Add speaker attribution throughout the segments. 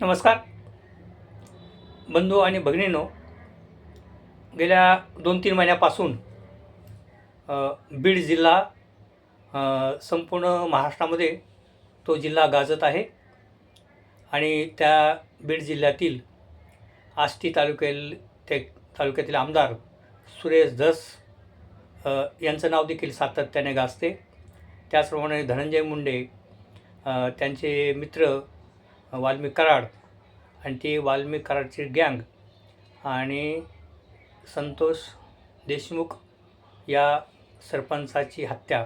Speaker 1: नमस्कार. बंधू आणि भगिनीनो गेल्या दोन तीन महिन्यापासून बीड जिल्हा संपूर्ण महाराष्ट्रामध्ये तो जिल्हा गाजत आहे आणि त्या बीड जिल्ह्यातील आष्टी तालुक्यातील ते तालुक्यातील आमदार सुरेश धस यांचं नाव देखील सातत्याने गाजते. त्याचप्रमाणे धनंजय मुंडे त्यांचे मित्र वाल्मिक कराड आणि ती वाल्मिक कराडची गँग आणि संतोष देशमुख या सरपंचाची हत्या.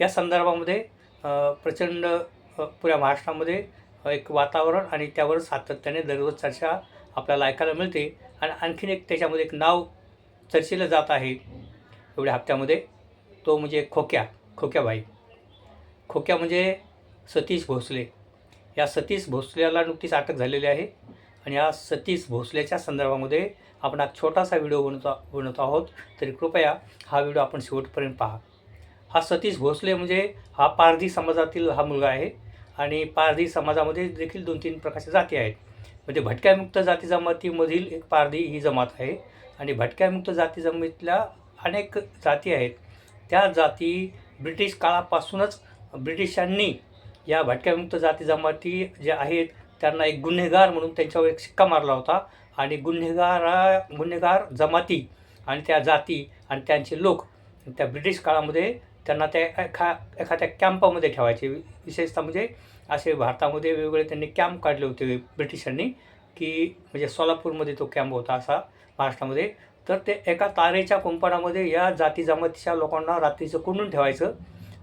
Speaker 1: या संदर्भामध्ये प्रचंड पुऱ्या महाराष्ट्रामध्ये एक वातावरण आणि त्यावर सातत्याने दररोज चर्चा आपल्याला ऐकायला मिळते आणि आणखीन एक त्याच्यामध्ये एक नाव चर्चेलं जात आहे एवढ्या हप्त्यामध्ये तो म्हणजे खोक्या खोक्याबाई. खोक्या म्हणजे सतीश भोसले. या सतीश भोसलेला नुकतीच अटक झालेली आहे. आणि या सतीश भोसलेच्या संदर्भामध्ये आपण हा छोटासा व्हिडिओ बनवतो बनवत आहोत. तरी कृपया हा व्हिडिओ आपण शेवटपर्यंत पहा. हा सतीश भोसले म्हणजे हा पारधी समाजातील हा मुलगा आहे. आणि पारधी समाजामध्ये देखील दोन तीन प्रकारच्या जाती आहेत. म्हणजे भटक्यामुक्त जाती जमातीमधील एक पारधी ही जमात आहे. आणि भटक्यामुक्त जाती जमातीतल्या अनेक जाती आहेत. त्या जाती ब्रिटिश काळापासूनच ब्रिटिशांनी या भटक्यामुक्त जाती जमाती जे आहेत त्यांना एक गुन्हेगार म्हणून त्यांच्यावर एक शिक्का मारला होता. आणि गुन्हेगारा गुन्हेगार जमाती आणि त्या जाती आणि त्यांचे लोक त्या ब्रिटिश काळामध्ये त्यांना त्या एखा एखाद्या कॅम्पामध्ये ठेवायचे. विशेषतः म्हणजे असे भारतामध्ये वेगवेगळे त्यांनी कॅम्प काढले होते ब्रिटिशांनी की म्हणजे सोलापूरमध्ये तो कॅम्प होता असा महाराष्ट्रामध्ये. तर ते एका तारेच्या कुंपणामध्ये या जाती जमातीच्या लोकांना रात्रीचं कोंडून ठेवायचं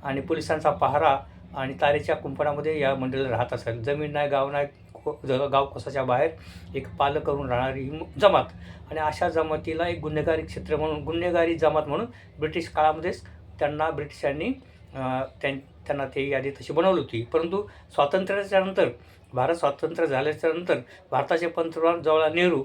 Speaker 1: आणि पोलिसांचा पहारा आणि तारेच्या कुंपणामध्ये या मंडळी राहत असेल. जमीन नाही गाव नाही को- गाव बाहेर? एक पालं करून राहणारी ही जमात. आणि अशा जमातीला एक गुन्हेगारी क्षेत्र म्हणून गुन्हेगारी जमात म्हणून ब्रिटिश काळामध्येच त्यांना ब्रिटिशांनी त्यां त्यांना ते यादी तशी बनवली होती. परंतु स्वातंत्र्याच्या नंतर भारत स्वातंत्र्य झाल्याच्यानंतर भारताचे पंतप्रधान जवाहरलाल नेहरू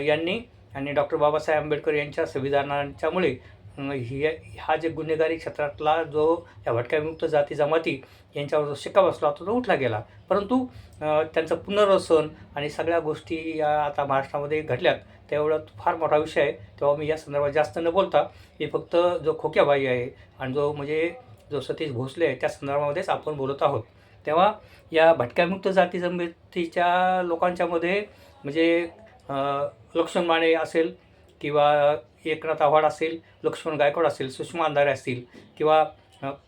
Speaker 1: यांनी आणि डॉक्टर बाबासाहेब आंबेडकर यांच्या संविधानाच्यामुळे ही हा जे गुन्हेगारी क्षेत्रातला जो या भटक्यामुक्त जाती जमाती यांच्यावर जो शिक्का बसला होता तो उठला गेला. परंतु त्यांचं पुनर्वसन आणि सगळ्या गोष्टी या आता महाराष्ट्रामध्ये घडल्यात त्यावेळा फार मोठा विषय आहे. तेव्हा मी या संदर्भात जास्त न बोलता मी फक्त जो खोक्याबाई आहे आणि जो म्हणजे जो सतीश भोसले आहे त्या संदर्भामध्येच आपण बोलत आहोत. तेव्हा या भटक्यामुक्त जाती जमातीच्या लोकांच्यामध्ये म्हणजे लक्ष्मण माने असेल किंवा एकनाथ आव्हाड असेल लक्ष्मण गायकवाड असेल सुषमा अंधारे असतील किंवा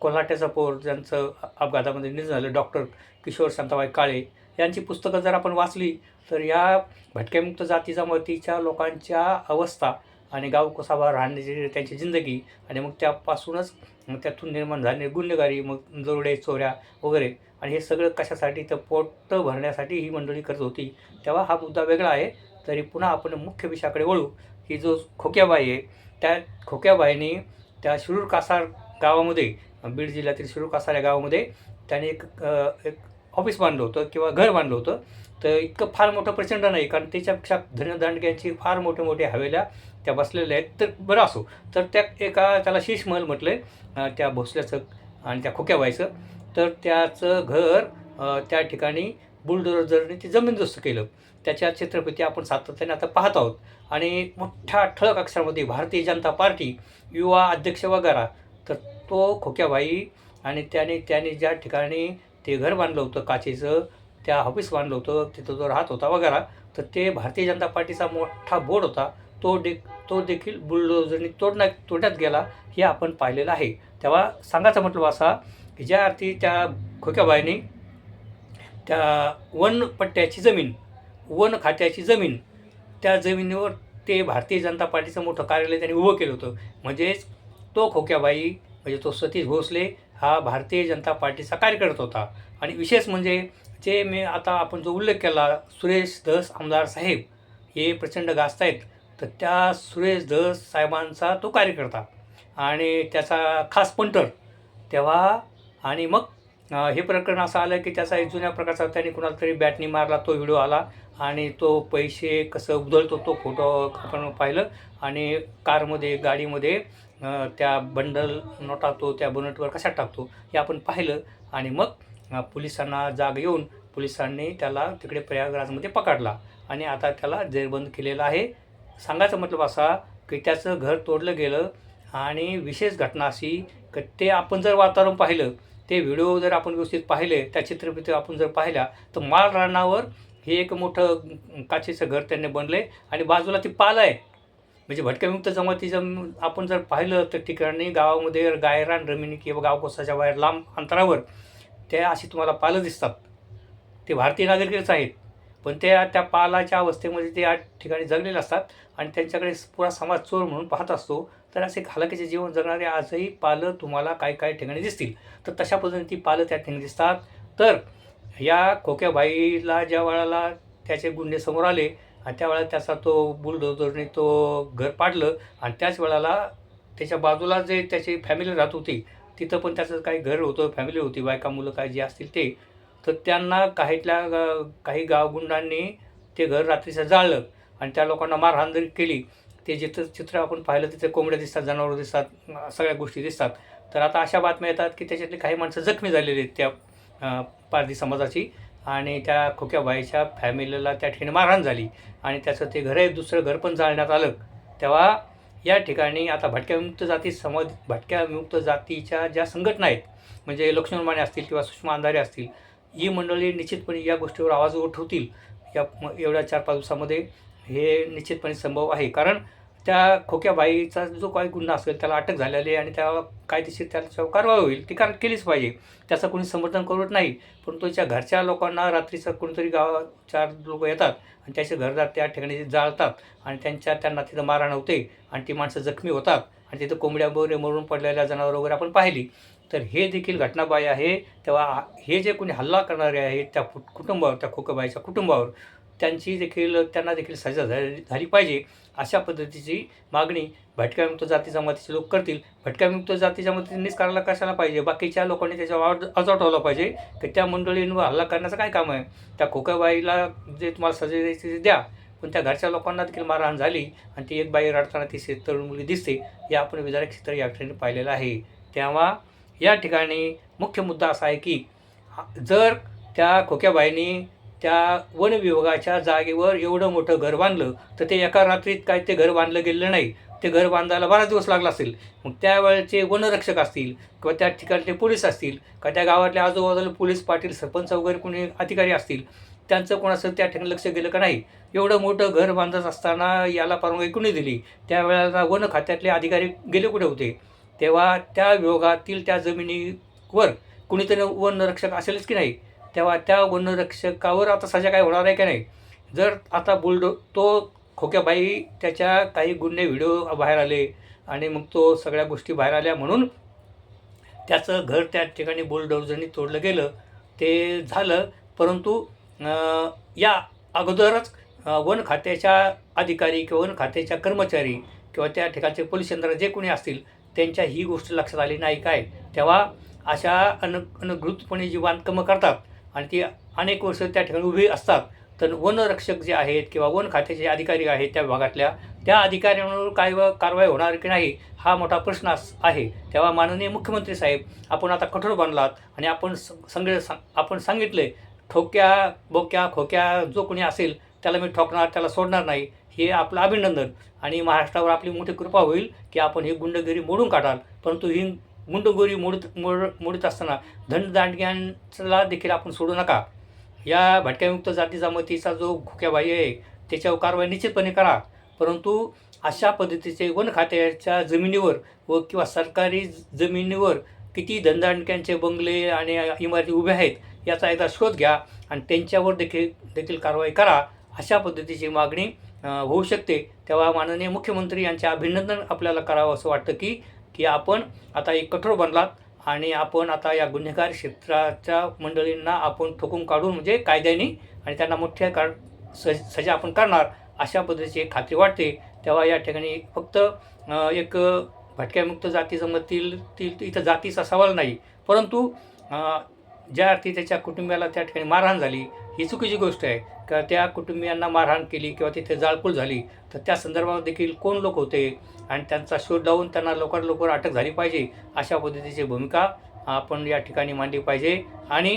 Speaker 1: कोल्हाट्याचा पोर ज्यांचं अपघातामध्ये निधन झालं डॉक्टर किशोर शांताबाई काळे यांची पुस्तकं जर आपण वाचली तर या भटक्यामुक्त जाती जमातीच्या लोकांच्या अवस्था आणि गाव कसाबा राहण्याची त्यांची जिंदगी आणि मग त्यापासूनच त्यातून निर्माण झाले गुन्हेगारी मग जोरडे चोऱ्या वगैरे आणि हे सगळं कशासाठी तर पोट भरण्यासाठी ही मंडळी करत होती. तेव्हा हा मुद्दा वेगळा आहे. तरी पुन्हा आपण मुख्य विषयाकडे वळू. ही जो खोक्याबाई आहे त्या खोक्याबाईने त्या शिरूर कासार गावामध्ये बीड जिल्ह्यातील शिरूर कासार या गावामध्ये त्याने एक एक ऑफिस बांधलं होतं किंवा घर बांधलं होतं. तर इतकं फार मोठं प्रचंड नाही कारण त्याच्यापेक्षा धनदांडग्यांची फार मोठे मोठे हवेल्या त्या बसलेल्या आहेत. तर बरं असो तर त्या एका त्याला शीश महल म्हटलं आहे त्या भोसल्याचं आणि त्या खोक्याबाईचं. तर त्याचं घर त्या ठिकाणी बुलडोझरने ते जमीनदोस्त केलं. त्याच्या चित्रपती आपण सातत्याने आता पाहत आहोत. आणि मोठ्या ठळक अक्षरामध्ये भारतीय जनता पार्टी युवा अध्यक्ष वगैरे. तर तो खोक्याबाई आणि त्याने त्याने ज्या ठिकाणी ते घर बांधलं होतं काचेचं त्या ऑफिस बांधलं होतं तिथं जो राहत होता वगैरे. तर ते भारतीय जनता पार्टीचा मोठा बोर्ड होता. तो डे तो देखील बुलडोजरने तोडण्यात तोडण्यात गेला हे आपण पाहिलेलं आहे. तेव्हा सांगायचं म्हटलं असा की ज्या अर्थी त्या खोक्याबाईने त्या वन पट्ट्याची जमीन वन खात्याची जमीन त्या जमिनीवर ते भारतीय जनता पार्टीचं मोठं कार्यालय त्यांनी उभं केलं होतं. म्हणजेच तो खोक्याबाई म्हणजे तो सतीश भोसले हा भारतीय जनता पार्टीचा कार्यकर्ता होता. आणि विशेष म्हणजे जे मी आता आपण जो उल्लेख केला सुरेश धस आमदार साहेब हे प्रचंड गाजत आहेत तर त्या सुरेश धस साहेबांचा तो कार्यकर्ता. आणि त्याचा खास पंटर तेव्हा आणि मग हे प्रकरण असं आलं की त्याचा एक जुन्या प्रकारचा त्यांनी कुणाला तरी बॅटनी मारला तो व्हिडिओ आला आणि तो पैसे कसं उधळतो तो फोटो आपण पाहिलं आणि कारमध्ये गाडीमध्ये त्या बंडल नोटा तो त्या बोनटवर कशा टाकतो हे आपण पाहिलं आणि मग पोलिसांना जाग येऊन पोलिसांनी त्याला तिकडे प्रयागराजमध्ये पकडला आणि आता त्याला जेरबंद केलेला आहे. सांगायचं मतलब असा की त्याचं घर तोडलं गेलं आणि विशेष घटना अशी की ते आपण जर वातावरण पाहिलं ते व्हिडिओ जर आपण व्यवस्थित पाहिले त्या चित्रपट आपण जर पाहिल्या तर माळ रानावर हे एक मोठं काचेचं घर त्यांनी बनले आणि बाजूला ती पाल आहे. म्हणजे भटक्यामुक्त जमातीचं आपण जर पाहिलं तर ठिकाणी गावामध्ये गायरान रमिनी किंवा गावकोसाच्या बाहेर लांब अंतरावर त्या अशी तुम्हाला पालं दिसतात. ते भारतीय नागरिकच आहेत पण त्या त्या पालाच्या अवस्थेमध्ये ते या ठिकाणी जगलेले असतात आणि त्यांच्याकडे पुरा समाज चोर म्हणून पाहत असतो. तर असे हालाकीचे जीवन जगणारे आजही पालं तुम्हाला काही काही ठिकाणी दिसतील. तर तशा पद्धतीने ती पालं त्या ठिकाणी दिसतात. तर या खोक्याबाईला ज्या वेळेला त्याचे गुन्हे समोर आले आणि त्यावेळेला त्याचा तो बुलडोजरने तो घर पाडलं आणि त्याच वेळेला त्याच्या बाजूला जे त्याची फॅमिली राहत होती तिथं पण त्याचं काही घर होतं फॅमिली होती बायका मुलं काय जे असतील ते. तर त्यांना काहीतल्या काही गावगुंडांनी ते घर रात्रीचं जाळलं आणि त्या लोकांना मारहाण जरी केली ते जिथं चित्र आपण पाहिलं तिथे कोंबड्या दिसतात जनावरं दिसतात सगळ्या गोष्टी दिसतात. तर आता अशा बातम्या येतात की त्याच्यातली काही माणसं जखमी झालेली आहेत त्या पारधी समाजाची आणि त्या खोक्याबाईच्या फॅमिलीला त्या ठिकाणी मारहाण झाली आणि त्याचं ते घर आहे दुसरं घर पण जाळण्यात आलं. तेव्हा या ठिकाणी आता भटक्याविमुक्त जाती समाज भटक्याविमुक्त जातीच्या ज्या संघटना आहेत म्हणजे लक्ष्मण माने असतील किंवा सुषमा अंधारे असतील ही मंडळी निश्चितपणे या गोष्टीवर आवाज उठवतील. या एवढ्या चार पाच दिवसामध्ये हे निश्चितपणे संभव आहे. कारण त्या खोक्याबाईचा जो काही गुन्हा असेल त्याला अटक झालेली आहे आणि त्या कायदेशीर त्याच्यावर कारवाई होईल. ती कारण केलीच पाहिजे. त्याचं कोणी समर्थन करत नाही. परंतु त्याच्या घरच्या लोकांना रात्रीचं कोणीतरी गाव चार लोक येतात आणि त्याचे घरदार त्या ठिकाणी जाळतात आणि त्यांच्या त्यांना तिथं मारहाण होते आणि ती माणसं जखमी होतात आणि तिथं कोंबड्या वगैरे मरून पडलेल्या जनावरं वगैरे आपण पाहिली. तर हे देखील घटनाबाई आहे. तेव्हा हे जे कोणी हल्ला करणारे आहेत त्या कुटुंबावर त्या खोकबाईच्या कुटुंबावर त्यांची देखील त्यांना देखील सजा झाली झाली पाहिजे अशा पद्धतीची मागणी भटक्यामुक्त जाती जमातीचे लोक करतील. भटक्यामुक्त जाती जमातींनीच करायला कशाला पाहिजे? बाकीच्या लोकांनी त्याच्यावर अजाव ठेवला पाहिजे की त्या मंडळींवर हल्ला करण्याचं काय काम आहे? त्या खोकाबाईला जे तुम्हाला सजा द्यायची ते द्या पण त्या घरच्या लोकांना देखील मारहाण झाली आणि ती एक बाई रडताना ती तरुण मुली दिसते हे आपण विधायक क्षेत्र या ठिकाणी पाहिलेलं आहे. तेव्हा या ठिकाणी मुख्य मुद्दा असा आहे की जर त्या खोक्याबाईंनी त्या वन विभागाच्या जागेवर एवढं मोठं घर बांधलं तर ते एका रात्रीत काय ते घर बांधलं गेलेलं नाही. ते घर बांधायला बराच दिवस लागला असेल. मग त्यावेळेचे वनरक्षक असतील किंवा त्या ठिकाणचे पोलीस असतील का त्या गावातल्या आजूबाजूला पोलीस पाटील सरपंच वगैरे कोणी अधिकारी असतील त्यांचं कोणाचं त्या ठिकाणी लक्ष गेलं का नाही? एवढं मोठं घर बांधत असताना याला परवानगी कुणी दिली? त्यावेळेला वन खात्यातले अधिकारी गेले कुठे होते? तेव्हा त्या विभागातील त्या जमिनीवर कुणीतरी वनरक्षक असेलच की नाही? तेव्हा त्या वनरक्षकावर आता सजा काय होणार आहे का नाही? जर आता बुलडो तो खोक्याबाई त्याच्या काही गुन्हे व्हिडिओ बाहेर आले आणि मग तो सगळ्या गोष्टी बाहेर आल्या म्हणून त्याचं घर त्या ठिकाणी बुलडोजरनी तोडलं गेलं ते झालं. परंतु या अगोदरच वन खात्याच्या अधिकारी किंवा वन खात्याच्या कर्मचारी किंवा त्या ठिकाणचे पोलीस यंत्रणा जे कोणी असतील त्यांच्या ही गोष्ट लक्षात आली नाही काय? तेव्हा अशा अन अनगृतपणे जी बांधकामं करतात आणि ती अनेक वर्ष त्या ठिकाणी उभी असतात. तर वनरक्षक जे आहेत किंवा वन खात्याचे अधिकारी आहेत त्या विभागातल्या त्या अधिकाऱ्यांवर काय व कारवाई होणार की नाही हा मोठा प्रश्न अस- आहे. तेव्हा माननीय मुख्यमंत्री साहेब आपण आता कठोर बनलात आणि आपण स- सगळे आपण सांगितले ठोक्या बोक्या खोक्या जो कोणी असेल त्याला मी ठोकणार त्याला सोडणार नाही हे आपलं अभिनंदन. आणि महाराष्ट्रावर आपली मोठी कृपा होईल की आपण ही गुंडगिरी मोडून काढाल. परंतु ही गुंडगोरी मोडत मोड मोडत असताना धनदांडग्यांला देखील आपण सोडू नका. या भटक्यामुक्त जाती जमातीचा जो खोक्याबाई आहे त्याच्यावर कारवाई निश्चितपणे करा. परंतु अशा पद्धतीचे वन खात्याच्या जमिनीवर व किंवा सरकारी जमिनीवर किती धनदांडक्यांचे बंगले आणि इमारती उभ्या आहेत याचा एकदा शोध घ्या आणि त्यांच्यावर देखील देखील कारवाई करा. अशा पद्धतीची मागणी होऊ शकते. तेव्हा माननीय मुख्यमंत्री यांचे अभिनंदन आपल्याला करावं असं वाटतं की की आपण आता एक कठोर बनलात आणि आपण आता या गुन्हेगार क्षेत्राच्या मंडळींना आपण ठोकून काढून म्हणजे कायद्याने आणि त्यांना मोठ्या काळ सज सजा आपण करणार अशा पद्धतीची एक खात्री वाटते. तेव्हा या ठिकाणी फक्त एक भटक्यामुक्त जाती जमतील ती इथं जातीचा सवाल नाही. परंतु ज्या अर्थी त्याच्या कुटुंबियाला त्या ठिकाणी मारहाण झाली ही चुकीची गोष्ट आहे. का त्या कुटुंबियांना मारहाण केली किंवा तिथे जाळपोळ झाली तर त्या संदर्भात देखील कोण लोक होते आणि त्यांचा शोध लावून त्यांना लवकर लवकर अटक झाली पाहिजे अशा पद्धतीची भूमिका आपण या ठिकाणी मांडली पाहिजे. आणि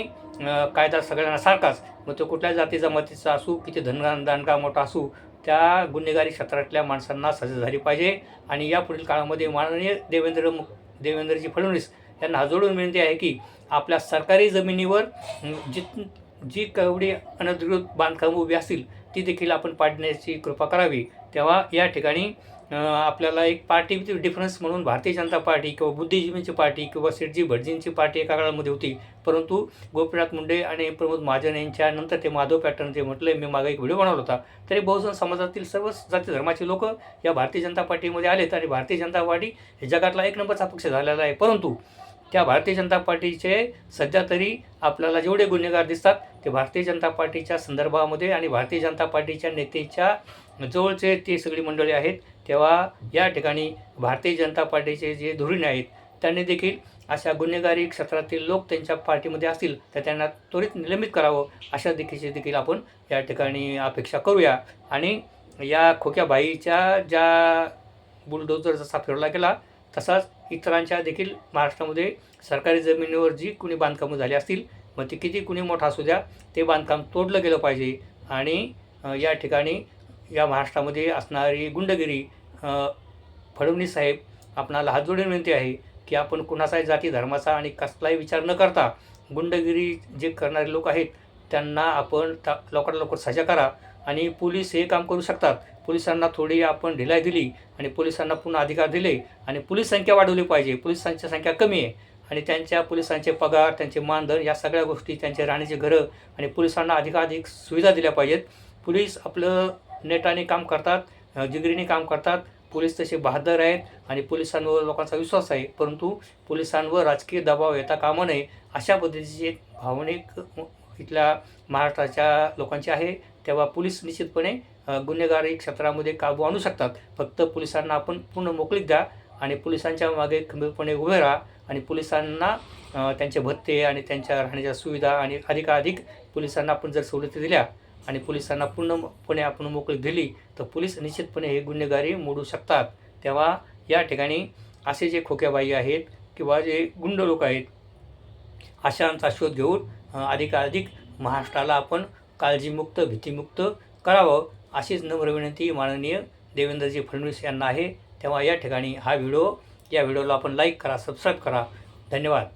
Speaker 1: कायदा सगळ्यांना सारखाच मग तो कुठल्या जाती जमातीचा असू किती धन दानगा मोठा असू त्या गुन्हेगारी क्षेत्रातल्या माणसांना सजा झाली पाहिजे. आणि या पुढील काळामध्ये माननीय देवेंद्र देवेंद्रजी फडणवीस यांना हजोडून विनंती आहे की आपल्या सरकारी जमिनीवर जित जी कवडी अनधिकृत बांधकाम उभी असतील ती देखील आपण पाडण्याची कृपा करावी. तेव्हा या ठिकाणी आपल्याला एक पार्टी डिफरन्स म्हणून भारतीय जनता पार्टी किंवा बुद्धिजीवींची पार्टी किंवा शेठजी भटजींची पार्टी एका काळामध्ये होती. परंतु गोपीनाथ मुंडे आणि प्रमोद महाजन यांच्या नंतर ते माधव पॅटर्न जे म्हटलं मी मागे एक व्हिडिओ बनवला होता. तरी बहुजन समाजातील सर्व जाती धर्माचे लोक या भारतीय जनता पार्टीमध्ये आलेत आणि भारतीय जनता पार्टी हे जगातला एक नंबरचा पक्ष झालेला आहे. परंतु त्या भारतीय जनता पार्टीचे सध्या तरी आपल्याला जेवढे गुन्हेगार दिसतात ते भारतीय जनता पार्टीच्या संदर्भामध्ये आणि भारतीय जनता पार्टीच्या नेतेच्या जवळचे ते सगळी मंडळी आहेत तेव्हा या ठिकाणी भारतीय जनता पार्टीचे जे धुरीण आहेत त्यांनी देखील अशा गुन्हेगारी क्षेत्रातील लोक त्यांच्या पार्टीमध्ये असतील तर त्यांना त्वरित निलंबित करावं अशा देखीचे देखील आपण या ठिकाणी अपेक्षा करूया. आणि या खोक्या बाईच्या ज्या बुलडोजर जसा फिरवला गेला तसाच इतरांच्या देखील महाराष्ट्रामध्ये सरकारी जमिनीवर जी कुणी बांधकामं झाली असतील मग ते किती कुणी मोठा असू द्या ते बांधकाम तोडलं गेलं पाहिजे. आणि या ठिकाणी या महाराष्ट्रामध्ये असणारी गुंडगिरी फडणवीस साहेब आपणाला हात जोडून विनंती आहे की आपण कुणाचाही जाती धर्माचा आणि कसलाही विचार न करता गुंडगिरी जे करणारे लोक आहेत त्यांना आपण ता लवकरात लवकर सजा करा आणि पोलीस हे काम करू शकतात. पोलिसांना थोडी आपण ढिलाई दिली आणि पोलिसांना पुन्हा अधिकार दिले आणि पोलीस संख्या वाढवली पाहिजे. पोलिसांची संख्या कमी आहे. आणि त्यांच्या पोलिसांचे पगार त्यांचे मानधन या सगळ्या गोष्टी त्यांचे राहण्याचे घरं आणि पोलिसांना अधिकाधिक सुविधा दिल्या पाहिजेत. पोलीस आपलं नेटाने काम करतात जिगरीने काम करतात. पोलीस तसे बहादर आहेत आणि पोलिसांवर लोकांचा विश्वास आहे. परंतु पोलिसांवर राजकीय दबाव येता कामा नये अशा पद्धतीची एक भावनिक इथल्या महाराष्ट्राच्या लोकांची आहे. तेव्हा पोलीस निश्चितपणे गुन्हेगारी क्षेत्रामध्ये काबू आणू शकतात. फक्त पोलिसांना आपण पूर्ण मोकळीक द्या आणि पोलिसांच्या मागे खंबीरपणे उभे राहा आणि पोलिसांना त्यांचे भत्ते आणि त्यांच्या राहण्याच्या सुविधा आणि अधिकाधिक पोलिसांना आपण जर सवलती दिल्या आणि पोलिसांना पूर्णपणे आपण मोकळीक दिली तर पोलीस निश्चितपणे हे गुन्हेगारी मोडू शकतात. तेव्हा या ठिकाणी असे जे खोक्याबाई आहेत किंवा जे गुंड लोक आहेत अशांचा शोध घेऊन अधिकाधिक महाराष्ट्राला आपण काळजीमुक्त भीतीमुक्त करावं. अशीच नम्र विनंती माननीय देवेंद्रजी फडणवीस यांना आहे. तेव्हा या ठिकाणी हा व्हिडिओ या व्हिडिओला आपण लाईक करा सबस्क्राईब करा. धन्यवाद.